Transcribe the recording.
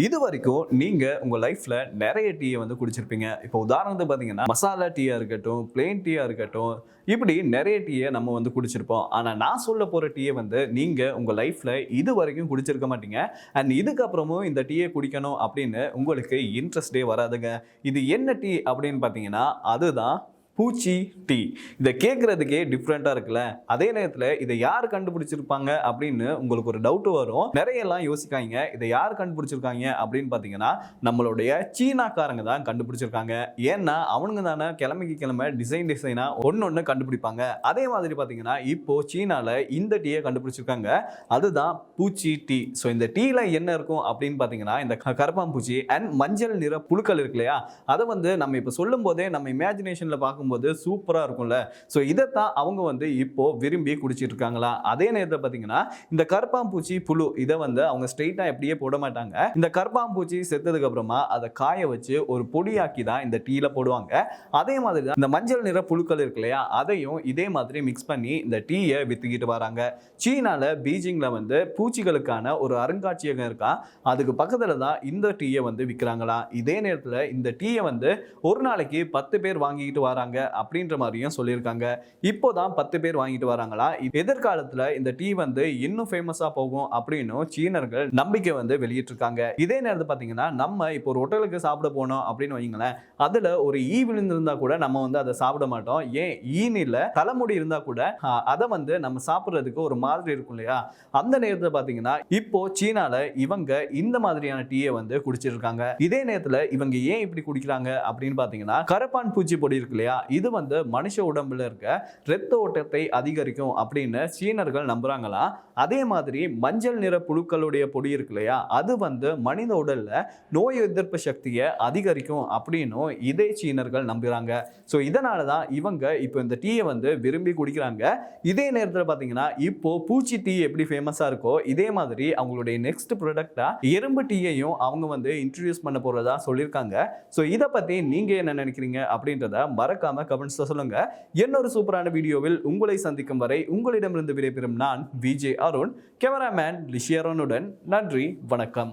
இது வரைக்கும் நீங்க உங்க லைஃப்ல நிறைய டீயை வந்து குடிச்சிருப்பீங்க. இப்போ உதாரணத்துக்கு பார்த்தீங்கன்னா மசாலா டீயா இருக்கட்டும் பிளெயின் டீயா இருக்கட்டும் இப்படி நிறைய டீயை நம்ம வந்து குடிச்சிருப்போம். ஆனா நான் சொல்ல போற டீயை வந்து நீங்க உங்க லைஃப்ல இது வரைக்கும் குடிச்சிருக்க மாட்டீங்க. அண்ட் இதுக்கப்புறமும் இந்த டீயை குடிக்கணும் அப்படின்னு உங்களுக்கு இன்ட்ரெஸ்டே வராதுங்க. இது என்ன டீ அப்படின்னு பார்த்தீங்கன்னா அதுதான் பூச்சி டீ. இதை கேட்குறதுக்கே டிஃப்ரெண்ட்டாக இருக்குல்ல? அதே நேரத்தில் இதை யார் கண்டுபிடிச்சிருப்பாங்க அப்படின்னு உங்களுக்கு ஒரு டவுட் வரும். நிறைய எல்லாம் யோசிக்காங்க இதை யார் கண்டுபிடிச்சிருக்காங்க அப்படின்னு பார்த்தீங்கன்னா நம்மளுடைய சீனாக்காரங்க தான் கண்டுபிடிச்சிருக்காங்க. ஏன்னா அவனுங்க தானே கிழமைக்கு கிழமை டிசைன் டிசைனாக ஒன்று ஒன்று கண்டுபிடிப்பாங்க. அதே மாதிரி பார்த்தீங்கன்னா இப்போது சீனாவில் இந்த டீயை கண்டுபிடிச்சிருக்காங்க. அதுதான் பூச்சி டீ. ஸோ இந்த டீயில் என்ன இருக்கும் அப்படின்னு பார்த்தீங்கன்னா இந்த க- அண்ட் மஞ்சள் நிற புழுக்கள் இருக்கு இல்லையா? அதை வந்து நம்ம இப்போ சொல்லும் போதே நம்ம இமேஜினேஷனில் பார்க்கும்போது சூப்பராக இருக்கும்ல. ஸோ இதைத்தான் அவங்க வந்து இப்போ விரும்பி குடிச்சிட்டு இருக்காங்களா அதே நேரத்தில் பார்த்தீங்கன்னா இந்த கற்பாம்பூச்சி புழு இதை வந்து அவங்க ஸ்ட்ரெயிட்டாக எப்படியே போட மாட்டாங்க. இந்த கரப்பாம்பூச்சி செத்ததுக்கு அப்புறமா அதை காய வச்சு ஒரு பொடியாக்கி தான் இந்த டீல போடுவாங்க. அதே மாதிரி தான் இந்த மஞ்சள் நிற புழுக்கள் இருக்கு இல்லையா? அதையும் இதே மாதிரி மிக்ஸ் பண்ணி இந்த டீயை வித்துக்கிட்டு வராங்க. சீனாவில் பீஜிங்கில் வந்து பூச்சிகளுக்கான ஒரு அருங்காட்சியகம் இருக்கா? அதுக்கு பக்கத்தில் தான் இந்த டீயை வந்து விற்கிறாங்களா இதே நேரத்தில் இந்த டீயை வந்து ஒரு நாளைக்கு பத்து பேர் வாங்கிக்கிட்டு வராங்க. அப்படின்ற மாதிரியும் சொல்லியிருக்காங்க. இப்போதான் பத்து பேர் வாங்கிட்டு வராங்களா? எதிர்காலத்தில் இந்த டீ வந்து இன்னும் ஃபேமஸாக போகும் அப்படின்னும் சீனர்கள் நம்பிக்கை வந்து வெளியிட்டிருக்காங்க. இதே நேரத்தில் பார்த்தீங்கன்னா நம்ம இப்போ ஒரு ஹோட்டலுக்கு சாப்பிட போனோம் அப்படின்னு வைங்களேன் அதில் ஒரு ஈ விழுந்திருந்தா கூட நம்ம வந்து அதை சாப்பிட மாட்டோம். ஏன்? ஈனில் தலைமுடி இருந்தால் கூட அதை வந்து நம்ம சாப்பிட்றதுக்கு ஒரு மாதிரி இருக்கும் இல்லையா? அந்த நேரத்தில் பார்த்தீங்கன்னா இப்போ சீனால இவங்க இந்த மாதிரியான டீயை வந்து குடிச்சிருக்காங்க இதே நேரத்தில் இவங்க ஏன் இப்படி குடிக்கிறாங்க அப்படின்னு பார்த்தீங்கன்னா கரப்பான் பூச்சி பொடி இருக்கு இல்லையா? இது வந்து மனுஷ உடம்புல இருக்க இரத்த ஓட்டத்தை அதிகரிக்கும் அப்படின்னு சீனர்கள் நம்புறாங்களா? அதே மாதிரி மஞ்சள் நிற புழுக்களுடைய பொடி இருக்கு இல்லையா? அது வந்து மனித உடல்ல நோய் எதிர்ப்பு சக்தியை அதிகரிக்கும் அப்படின்னும் இதே சீனர்கள் நம்புறாங்க. ஸோ இதனால தான் இவங்க இப்போ இந்த டீயை வந்து விரும்பி குடிக்கிறாங்க. இதே நேரத்தில் பார்த்தீங்கன்னா இப்போ பூச்சி டீ எப்படி ஃபேமஸாக இருக்கோ இதே மாதிரி அவங்களுடைய நெக்ஸ்ட் ப்ராடக்டாக எறும்பு டீயையும் அவங்க வந்து இன்ட்ரடியூஸ் பண்ண போகிறதா சொல்லியிருக்காங்க. ஸோ இதை பற்றி நீங்கள் என்ன நினைக்கிறீங்க அப்படின்றத மறக்காம கமெண்ட்ஸில் சொல்லுங்க. இன்னொரு சூப்பரான வீடியோவில் உங்களை சந்திக்கும் வரை உங்களிடமிருந்து விடைபெறும் நான் விஜே அருண் கேமராமேன் லிஷியரோனுடன் நன்றி வணக்கம்.